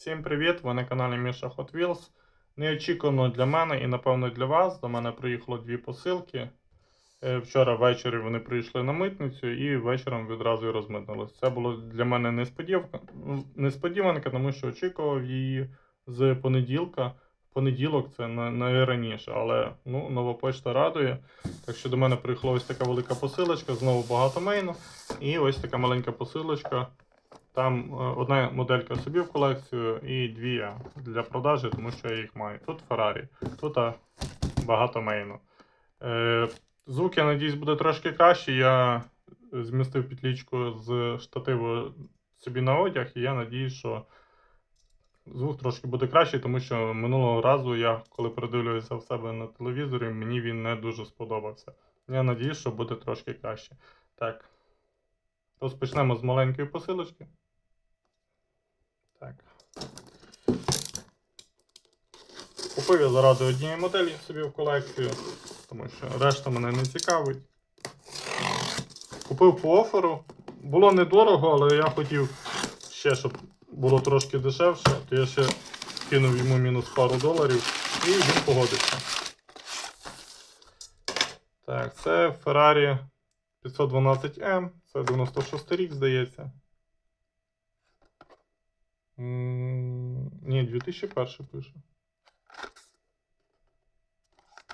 Всім привіт! Ви на каналі Міша Hot Wheels. Неочікувано для мене і напевно для вас. До мене приїхало дві посилки. Е, Вчора ввечері вони прийшли на митницю і вечором відразу і розмитнились. Це було для мене несподівка, ну, несподіванка, тому що очікував її з понеділка. Понеділок це найраніше, але ну, нова почта радує. Так що до мене прийшла ось така велика посилочка, знову багато мейну. І ось така маленька посилочка. Там е, одна моделька собі в колекцію і дві для продажі, тому що я їх маю. Тут Ferrari, тут багато мейну. Е, звук, я надіюсь, буде трошки краще. Я змістив петлічку з штативу собі на одяг, і я надіюсь, що звук трошки буде кращий, тому що минулого разу я, коли передивлювався в себе на телевізорі, мені він не дуже сподобався. Я надіюсь, що буде трошки краще. Так. Розпочнемо з маленької посилочки. Так. Купив я заради однієї моделі собі в колекцію, тому що решта мене не цікавить. Купив по оферу. Було недорого, але я хотів ще, щоб було трошки дешевше, то я ще кинув йому мінус пару доларів і він погодився. Так, це Ferrari 512M, це 96 рік, здається. М, Ні, 2001 пише.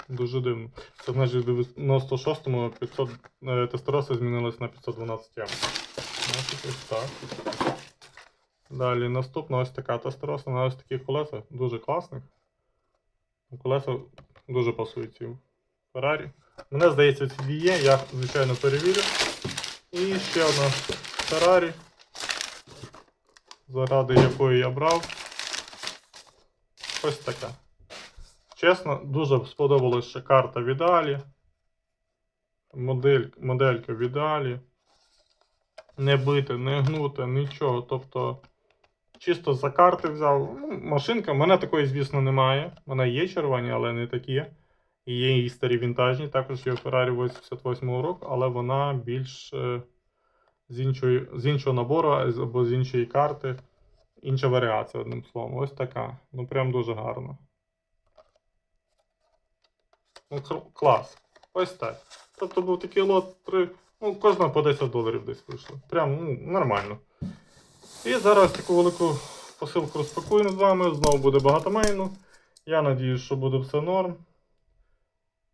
Дуже дивно. Це значить в 96-му 500 е, тестероси змінились на 512М. Значить, ось так. Далі наступна ось така тестероса на ось таких колесах, дуже класних. Колеса дуже пасують ці Ferrari. Мене здається, ці дві є, я, звичайно, перевірю. І ще одна Ferrari, заради якої я брав. Ось така. Чесно, дуже сподобалась ще карта в ідеалі. Модель, моделька в ідеалі. Не бите, не гнуте, нічого. Тобто, чисто за карти взяв. Ну, машинка, в мене такої, звісно, немає. В мене є червоні, але не такі. І є і старі вінтажні, також є Ferrari 88-го року, але вона більш е, з, іншої, з іншого набору або з іншої карти. Інша варіація, одним словом. Ось така. Ну прям дуже гарно. Ну, клас. Ось так. Тобто був такий лот 3. Ну, кожна по 10 доларів десь вийшло. Прям ну, нормально. І зараз таку велику посилку розпакуємо з вами. Знову буде багато мейну. Я надіюсь, що буде все норм.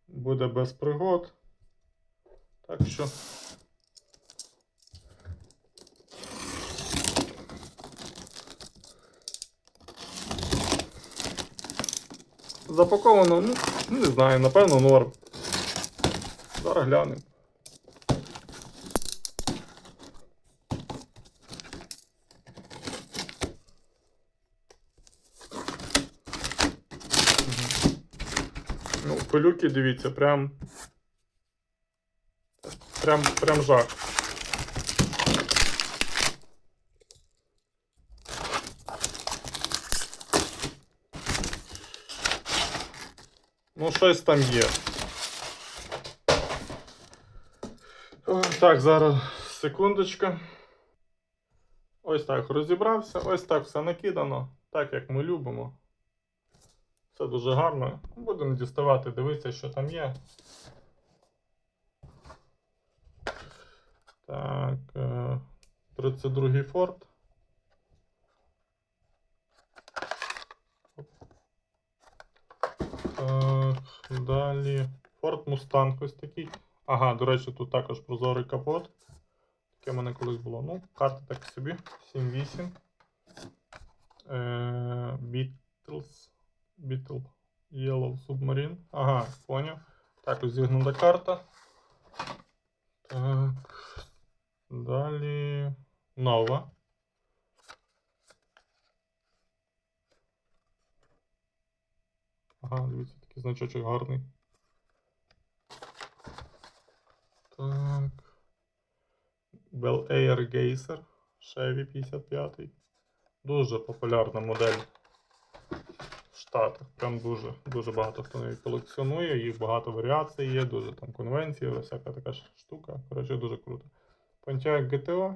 Буде без пригод. Так що. Запаковано, ну, не знаю, напевно, норм. Зараз глянемо. Ну, пилюки, дивіться, прям. Прям, прям жах. Ну, щось там є. Так, зараз секундочка. Ось так розібрався, ось так все накидано, так як ми любимо. Все дуже гарно. Будемо діставати, дивитися, що там є. Так, е, 32-й Форд. Так, далі. Ford Mustang ось такий. Ага, до речі, тут також прозорий капот. Таке в мене колись було. Ну, карта так собі. 7-8. Е, Beatles. Beetle Yellow Submarine. Ага, поняв. Так, ось зігнута карта. Так. Далі. Нова. Ага, дивіться, такий гарний. Так. Bel Air Geyser. Chevy 55. Дуже популярна модель в Штатах. Прям дуже, дуже багато хто неї колекціонує, їх багато варіацій є, дуже там конвенції, всяка така штука. Коротше, дуже круто. Pontiac GTO.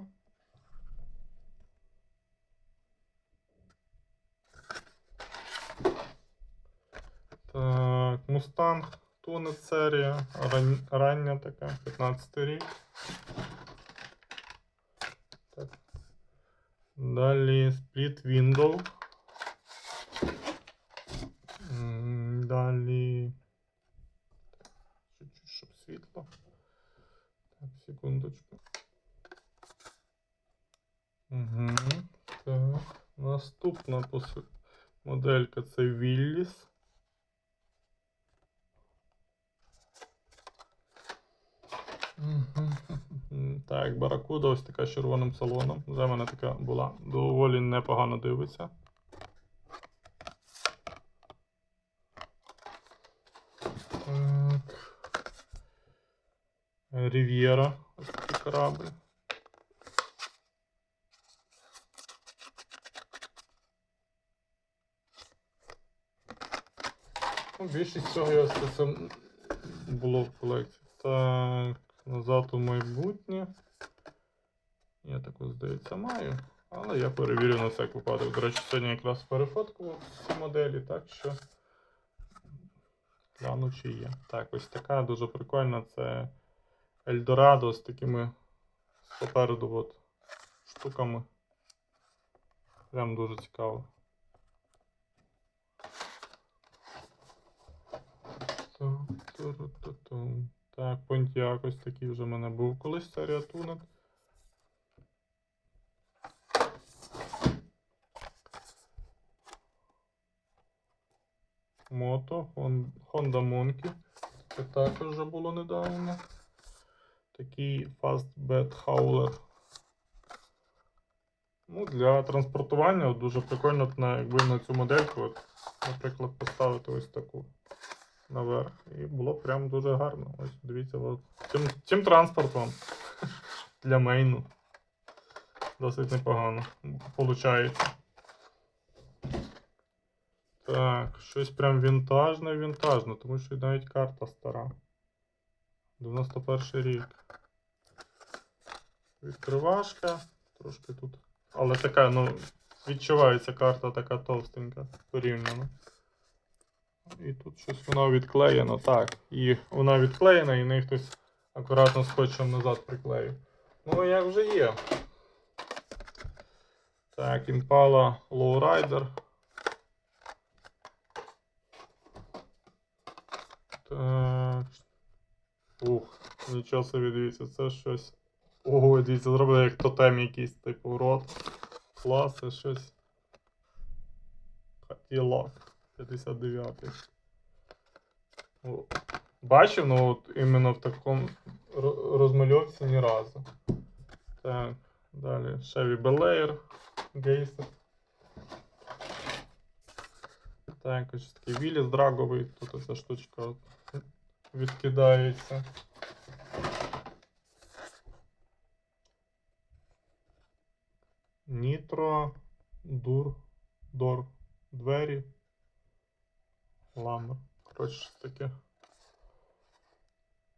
Mustang, Tunet серія, ран... рання така, 15 рік. Так. Далі Split Window. Далі. Чуть-чуть, щоб світло. Так, секундочку. Угу. Так. Наступна моделька це Willis. Баракуда ось така з червоним салоном. В мене така була. Доволі непогано дивиться. Так. Рів'єра. Ось такий корабль. Ну, більшість цього я це було в колекції. Так, назад у майбутнє. Я таку, здається, маю. Але я перевірю на всяк випадок. До речі, сьогодні якраз перефоткував ці моделі, так що гляну, чи є. Так, ось така дуже прикольна. Це Ельдорадо з такими попереду от, штуками. Прям дуже цікаво. Так, Понтіак ось такий вже в мене був колись серія Тунет. Хон- Honda Monkey. Це також вже було недавно. Такий Fastbed Howler. Ну, для транспортування дуже прикольно якби на цю модельку, от, наприклад, поставити ось таку наверх. І було прям дуже гарно. Ось дивіться, от. Цим, цим транспортом для мейну. Досить непогано. Получається. Так, щось прям вінтажне, вінтажне, тому що навіть карта стара. 91 рік. Відкривашка. Трошки тут. Але така, ну, відчувається карта така товстенька порівняно. І тут щось вона відклеєна. Так. І вона відклеєна, і неї хтось акуратно скотчем назад приклеїв. Ну, як вже є. Так, Impala Lowrider. Так. Ух, нічого собі дивіться, це щось. Ого, дивіться, зробили як тотем якийсь, типу рот. Клас, це щось. Cadillac 59. О, Бачив, ну от іменно в такому ро- розмальовці ні разу. Так, далі Chevy Bel Geyser. Так, ось такий Віліс драговий, тут ця штучка відкидається. Нітро, дур, дор, двері, ламер. Коротше, щось таке.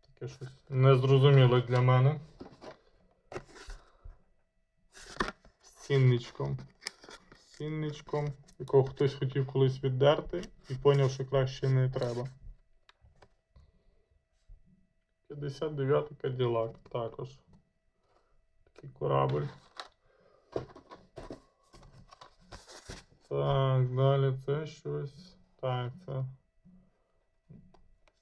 Таке щось незрозуміле для мене. З цінничком, якого хтось хотів колись віддерти і поняв, що краще не треба. 59-й Cadillac також. Такий корабль. Так, далі це щось. Так, це.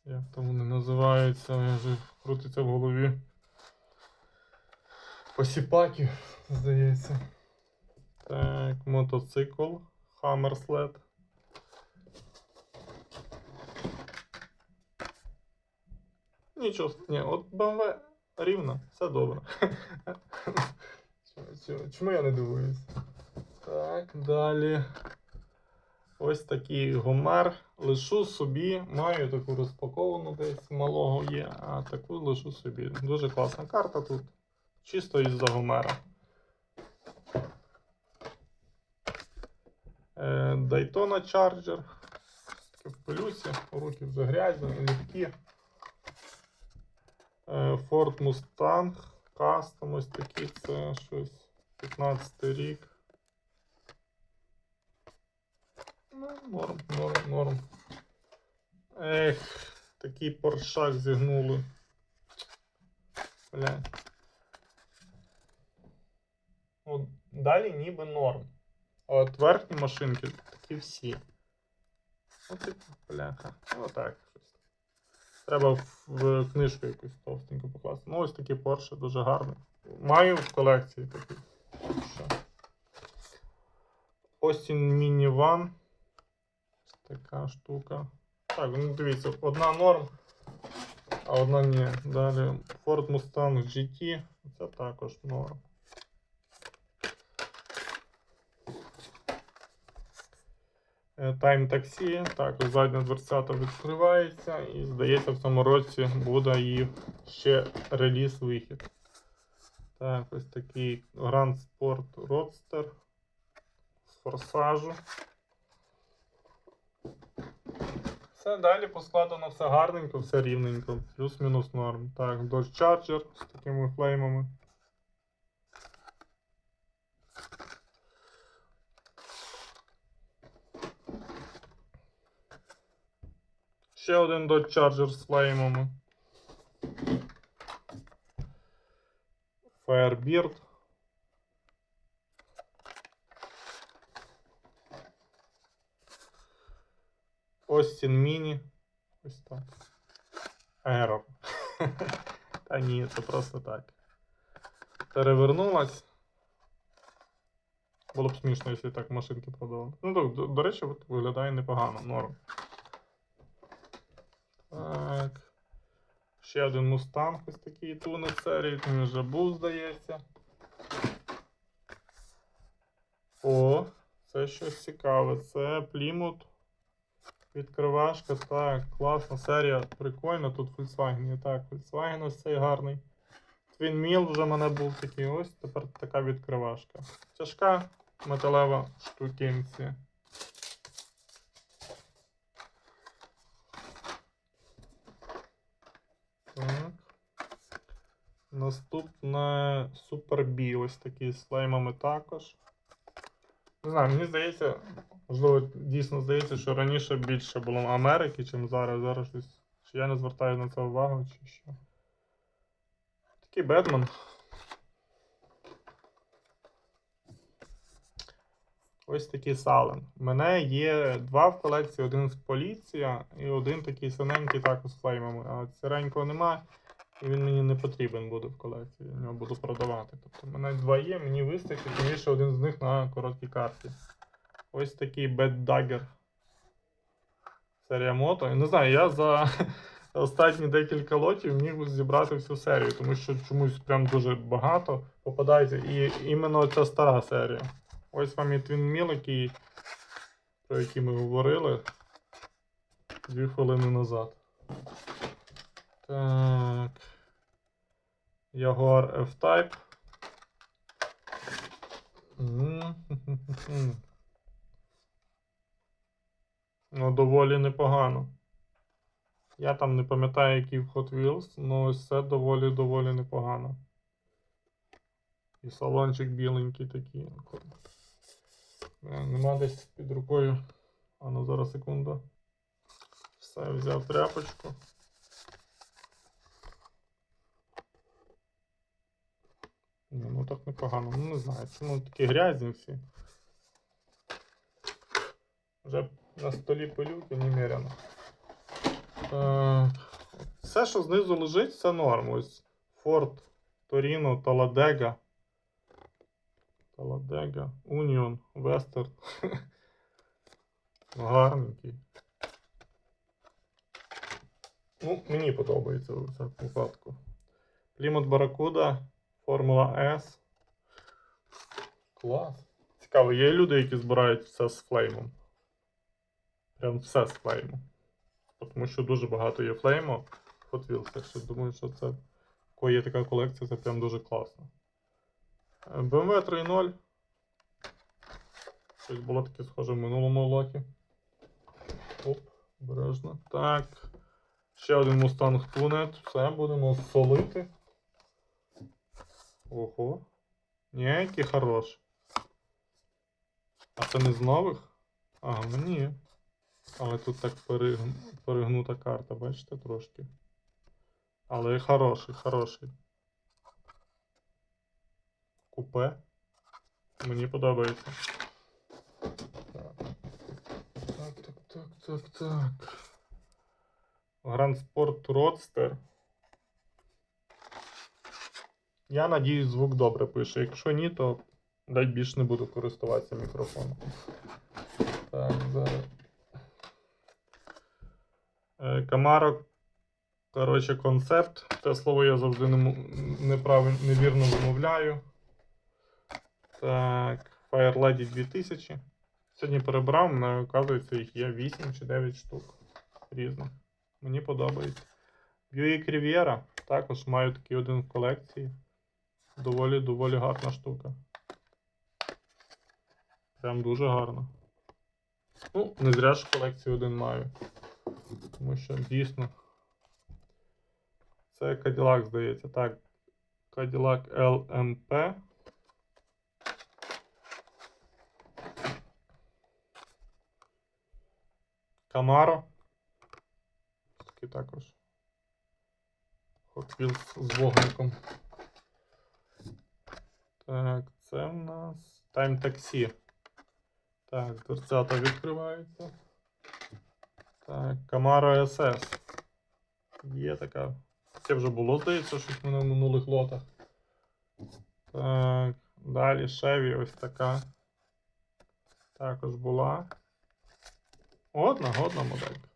Як там вони називаються? Я вже крутиться в голові. Посіпаки, здається. Так, мотоцикл. Hammersled. Нічого, ні, от BMW рівно, все добре. Чому- я не дивуюсь? Так, далі. Ось такий гомер. Лишу собі. Маю таку розпаковану десь малого є, а таку лишу собі. Дуже класна карта тут. Чисто із-за гомера. Е, Daytona Charger. В пилюсі, руки вже грязні, літкі. Е, Ford Mustang. Custom ось такі, це щось 15 рік. Ну, норм, норм, норм. Ех, такий поршак зігнули. Бля. Ну, далі ніби норм. А от верхні машинки такі всі. От типу, бляха. Отак. Треба в, книжку якусь товстеньку покласти. Ну, ось такі Porsche дуже гарні. Маю в колекції такі. One. Ось така штука. Так, ну дивіться, одна норм, а одна ні. Далі Ford Mustang GT. Це також норм. Е, Time Taxi. Так, ось задня дверцята відкривається і здається в цьому році буде її ще реліз вихід. Так, ось такий Grand Sport Roadster з форсажу. Все далі поскладено все гарненько, все рівненько, плюс-мінус норм. Так, Dodge Charger з такими флеймами. Ще один Dodge Charger з флеймами. Firebird. Austin Mini. Ось так. Error. Та ні, це просто так. Перевернулась. Було б смішно, якщо так машинки продавали. Ну, до, до, до речі, виглядає непогано, норм. Так. Ще один мустанг ось такий тунець серії, він вже був, здається. О, це щось цікаве. Це Plymouth. Відкривашка, так, класна серія, прикольно. Тут Volkswagen так, Volkswagen ось цей гарний. Twin Mill вже в мене був такий, ось тепер така відкривашка. Тяжка металева штукенція. Так. Наступне B, ось такі з слаймами також. Не знаю, мені здається, можливо, дійсно здається, що раніше більше було Америки, чим зараз. Зараз щось. Чи я не звертаю на це увагу, чи що. Такий Бетмен. Ось такий Сален. У мене є два в колекції, один з поліція і один такий синенький також з флеймами. А сиренького немає, і він мені не потрібен буде в колекції. Я нього буду продавати. Тобто в мене два є, мені вистачить, тим більше один з них на короткій карті. Ось такий Bad Dagger. Серія мото. Не знаю, я за останні декілька лотів міг зібрати всю серію, тому що чомусь прям дуже багато попадається. І іменно ця стара серія. Ось вам і Twin Mill, який, про який ми говорили дві хвилини назад. Так. Jaguar F-Type. Ну, доволі непогано. Я там не пам'ятаю, який в Hot Wheels, але все доволі доволі непогано. І салончик біленький такий. Е, Нема десь під рукою. А ну зараз секунду. Все, взяв тряпочку. Ні, ну так непогано. Ну не знаю, чому такі грязні всі. Вже на столі пилюки немерено. Е, все, що знизу лежить, це норм. Ось Ford, Torino, Talladega. Talladega, Union, Western. Гарненький. Ну, мені подобається у цьому випадку. Plymouth Barracuda, Формула S. Клас. Цікаво, є люди, які збирають все з флеймом. Прям все з флеймом. Тому що дуже багато є флейму Hot Wheels, так що думаю, що це, коли є така колекція, це прям дуже класно. Е, BMW 3.0. Щось було таке схоже в минулому лоті. Оп, обережно. Так. Ще один Mustang Tunet. Все, будемо солити. Ого. Ні, який хорош. А це не з нових? Ага, ну ні. Але тут так перегн... перегнута карта, бачите, трошки. Але хороший, хороший. Купе. Мені подобається. Так. Так, так, так, так. Grand Sport Roadster. Я надіюсь, звук добре пише. Якщо ні, то навіть більш не буду користуватися мікрофоном. Так, зараз. Е, Камаро, коротше, концепт. Те слово я завжди неправильно, невірно вимовляю. Так, Fire Lady 2000. Сьогодні перебрав, мене оказується, їх є 8 чи 9 штук різних. Мені подобається. Buick Riviera також маю такий один в колекції. Доволі доволі гарна штука. Прям дуже гарна. Ну, не зря ж в колекції один маю. Тому що дійсно. Це Cadillac, здається. Так. Cadillac LMP. Camaro. Такий також. Hot з вогником. Так, це в нас Time Taxi. Так, дверцята відкриваються. Так, Camaro SS. Є така. Це вже було, здається, щось в мене в минулих лотах. Так, далі Chevy ось така. Також була. Одна, годна моделька.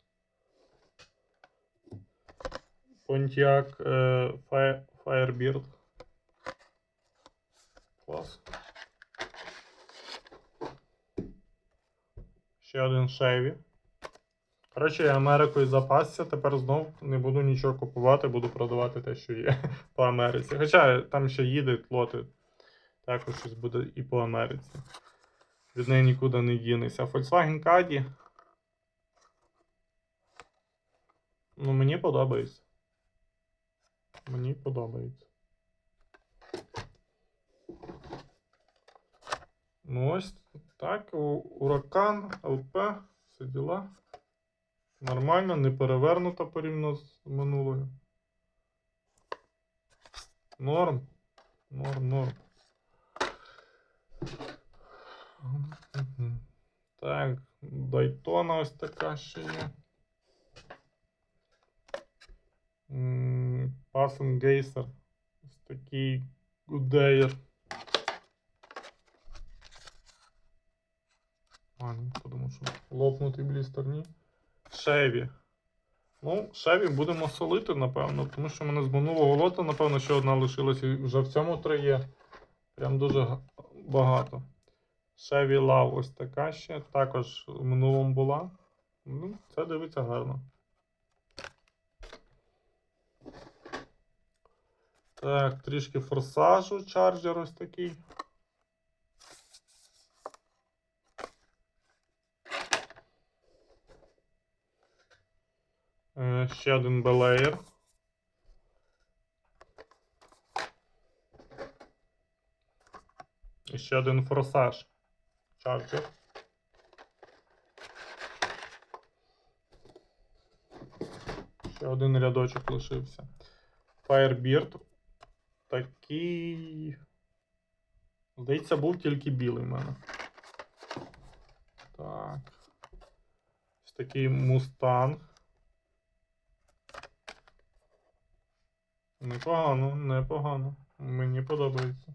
Pontiac е, Fire- Firebird. Клас. Ще один Chevy. Коротше, я Америкою запасся, тепер знов не буду нічого купувати, буду продавати те, що є по Америці. Хоча там ще їдуть лоти. Також щось буде і по Америці. Від неї нікуди не дінешся. Volkswagen Caddy. Ну, мені подобається. Мені подобається. Ну ось так, уракан, ЛП, все діла. Нормально, не перевернута порівняно з минулою. Норм. Норм, норм. Так, Дайтона ось така ще є. Пасен Гейсер. Ось такий Гудеєр. Ну, подумав, що лопнутий блістер, ні. Шеві. Ну, Шеві будемо солити, напевно, тому що в мене з минулого лота, напевно, ще одна лишилась і вже в цьому три є. Прям дуже багато. Шеві Лав ось така ще. Також в минулому була. Ну, це дивиться гарно. Так, трішки форсажу, чарджер ось такий. Ще один белеєр. І ще один форсаж. Чарджер. Ще один рядочок лишився. Firebird. Такий. Здається, був тільки білий в мене. Так. Ось такий мустанг. Непогано, непогано. Мені подобається.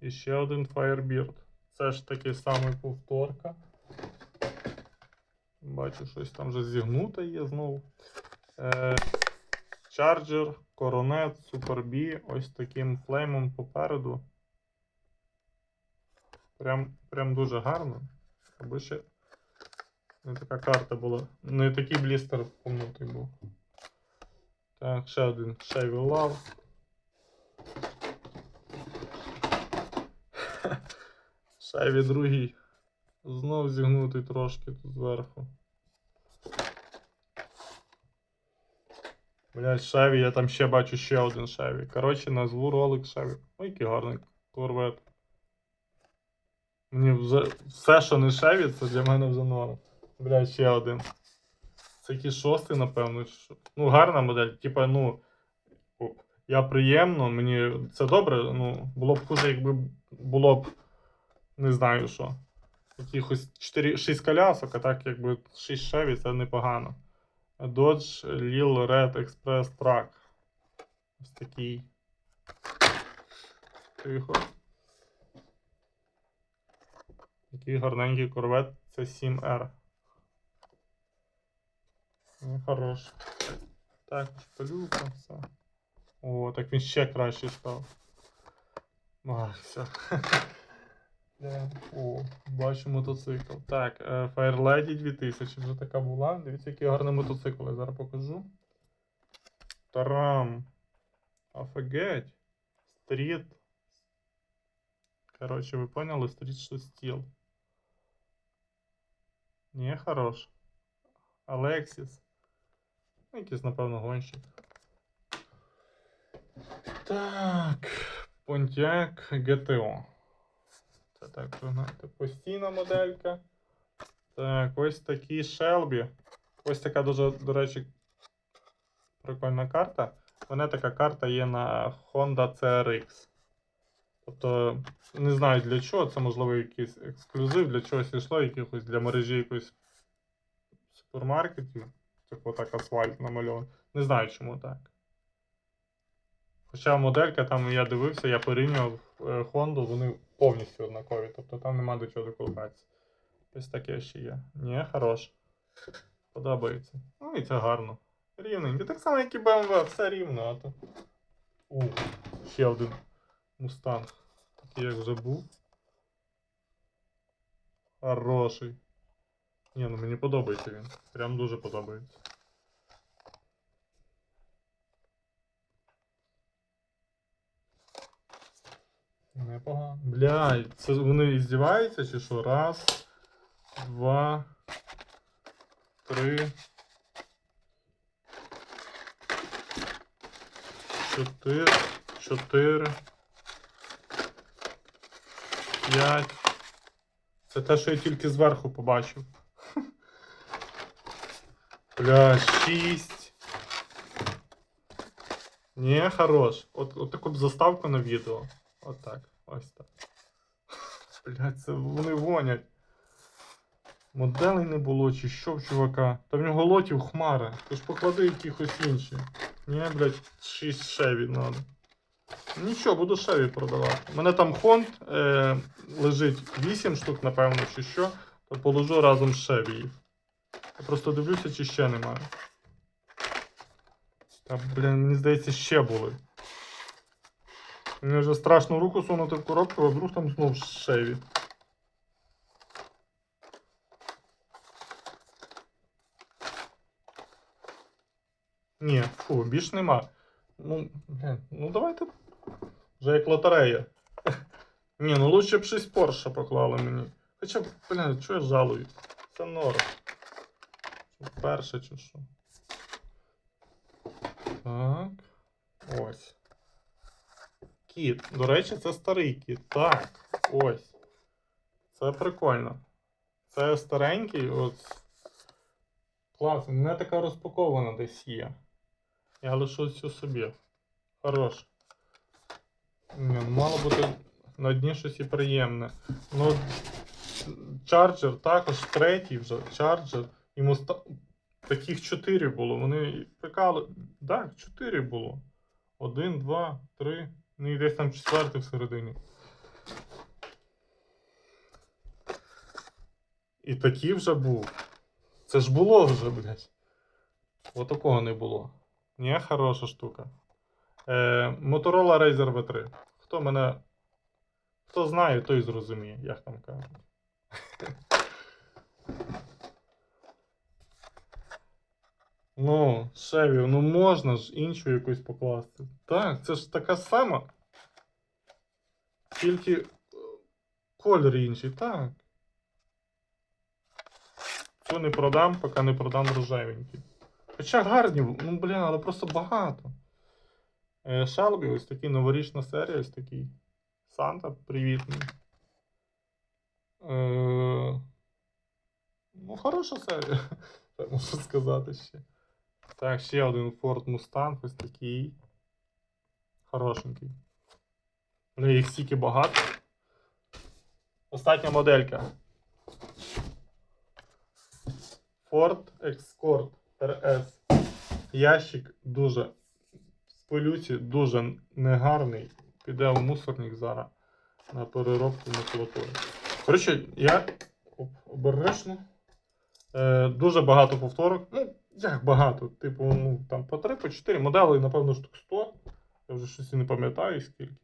І ще один Firebird. Це ж такий самий повторка. Бачу, щось там вже зігнуте є знову. Е, Charger, Coronet, Super B. Ось таким флеймом попереду. Прям, прям дуже гарно. Аби ще не така карта була. Не такий блістер помнутий був. Так, ще один Love. Chevy другий. Знов зігнутий трошки тут зверху. Блять, Chevy, я там ще бачу ще один Chevy. Коротше, назву ролик Chevy. Ой, який гарний корвет. Мені вже все, що не шеві, це для мене вже норм. Бля, ще один. Якийсь шостий, напевно. Ну, гарна модель. Типа, ну. Я приємно, мені це добре. Ну, було б хуже, якби було б. Не знаю що. Якихось 4, 6 колясок, а так якби 6 шеві, це непогано. Dodge Lil Red Express Truck. Ось такий. Тихо. Який гарненький корвет це 7R. Ну, хорош. Так, шпилюка, все. О, так він ще краще став. А, все. Де? О, бачу мотоцикл. Так, е, Fire Lady 2000 вже така була. Дивіться, який гарний мотоцикл. Я зараз покажу. Тарам. Офігеть. Стріт. Короче, ви поняли? Стріт що стіл. Не, хорош. Алексіс. Ну, якийсь, напевно, гонщик. Так. Pontiac GTO. Це так, знаєте, постійна моделька. Так, ось такий Shelby. Ось така дуже, до речі, прикольна карта. Мене така карта є на Honda CRX. Тобто, не знаю для чого, це можливо якийсь ексклюзив, для чогось йшло, якихось для мережі якоїсь супермаркетів. Типу так асфальт намальований. Не знаю, чому так. Хоча моделька, там я дивився, я порівнював е, Honda, вони повністю однакові, тобто там нема до чого доколупатися. Ось таке ще є. Ні, хорош. Подобається. Ну і це гарно. Рівненько. Так само, як і BMW, все рівно, а то. У, ще один мустанг. Такий як вже був. Хороший. Ні, ну мені подобається він. Прям дуже подобається. Непогано. Бля, це вони іздіваються чи що? Раз, два, три. Чотири. Чотири. П'ять. Це те, що я тільки зверху побачив. Бля, шість. Ні, хорош. От, от таку б заставку на відео. От так. Ось так. Блядь, це вони гонять. Моделей не було, чи що в чувака. Та в нього лотів хмара. Ти ж поклади якихось інші. Ні, блядь, 6 шеві надо. Нічого, буду шеві продавати. У мене там хонд е, лежить 8 штук, напевно, чи що, то положу разом з шеві. Я просто дивлюся, чи ще немає. Та, блін, мені здається, ще були. Мені вже страшно руку сунути в коробку, а вдруг там знов шеві. Ні, фу, більш нема. Ну, блін, ну давайте. Вже як лотерея. Ні, ну лучше б 6 Порше поклали мені. Хоча блін, чого я жалую? Це норм. Перше чи що. Так. Ось. Кіт. До речі, це старий кіт. Так. Ось. Це прикольно. Це старенький, от. Клас, у мене така розпакована десь є. Я лишу цю собі. Хорош. Ну, мало бути на дні щось і приємне. Ну, чарджер також третій вже. Чарджер. Йому ста... таких чотири було. Вони прикали. Так, чотири було. Один, два, три. Ну і десь там четвертий всередині. І такий вже був. Це ж було вже, блядь. Отакого не було. Ні, хороша штука. Е, Motorola Razer V3. Хто мене. Хто знає, той зрозуміє, як там кажуть. Ну, Шеві, ну можна ж іншу якусь покласти. Так, це ж така сама. Тільки е, колір інший, так. Цю не продам, поки не продам рожевенький. Хоча гарні, ну блін, але просто багато. Е, Шалбі, ось такий новорічна серія, ось такий. Санта привітний. Ну, хороша серія, можу сказати ще. Так, ще один Ford Mustang, ось такий. Хорошенький. Бля, їх стільки багато. Остання моделька. Ford Escort RS. Ящик дуже в пилюці, дуже негарний. Піде в мусорник зараз на переробку макулатури. Коротше, я обережно. Е, дуже багато повторок. Ну, як багато? Типу, ну, там по 3, по 4 моделей, напевно, штук 100. Я вже щось і не пам'ятаю скільки.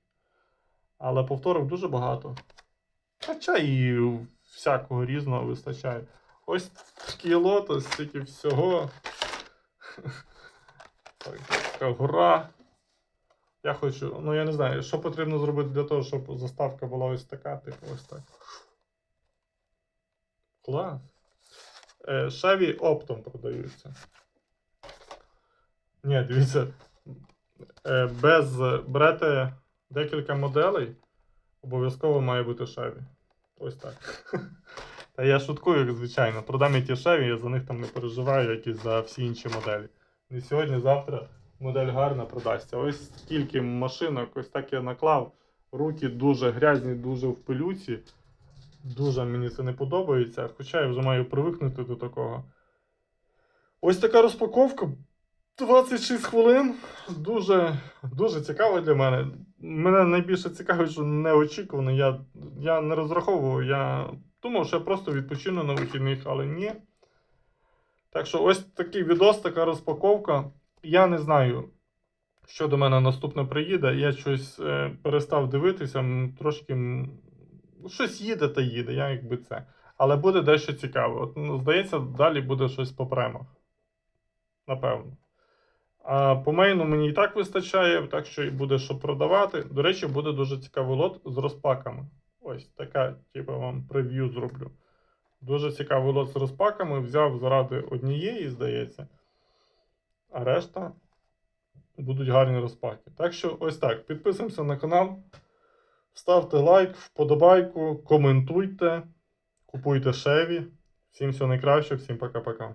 Але повторок дуже багато. Хоча і всякого різного вистачає. Ось такий лотос, стільки всього. Так, Така гора. Я хочу, ну я не знаю, що потрібно зробити для того, щоб заставка була ось така, типу ось так. Клас. Е, Chevy оптом продаються. Ні, дивіться. Е, без берете декілька моделей, обов'язково має бути Chevy. Ось так. Та я шуткую, як звичайно. Продам я ті Chevy, я за них там не переживаю, як і за всі інші моделі. Не сьогодні, завтра модель гарна продасться. Ось скільки машинок, ось так я наклав. Руки дуже грязні, дуже в пилюці. Дуже мені це не подобається, хоча я вже маю привикнути до такого. Ось така розпаковка. 26 хвилин. Дуже, дуже цікаво для мене. Мене найбільше цікавить, що неочікувано. Я, я не розраховував. Я думав, що я просто відпочину на вихідних, але ні. Так що ось такий відос, така розпаковка. Я не знаю, що до мене наступне приїде. Я щось е, перестав дивитися, трошки. Ну, щось їде та їде, я якби це. Але буде дещо цікаве. От, ну, здається, далі буде щось по премах. Напевно. А по мейну мені і так вистачає, так що і буде що продавати. До речі, буде дуже цікавий лот з розпаками. Ось така, типу, вам прев'ю зроблю. Дуже цікавий лот з розпаками. Взяв заради однієї, здається. А решта будуть гарні розпаки. Так що ось так. Підписуємося на канал. Ставте лайк, вподобайку, коментуйте, купуйте шеві. Всім всього найкращого, всім пока-пока.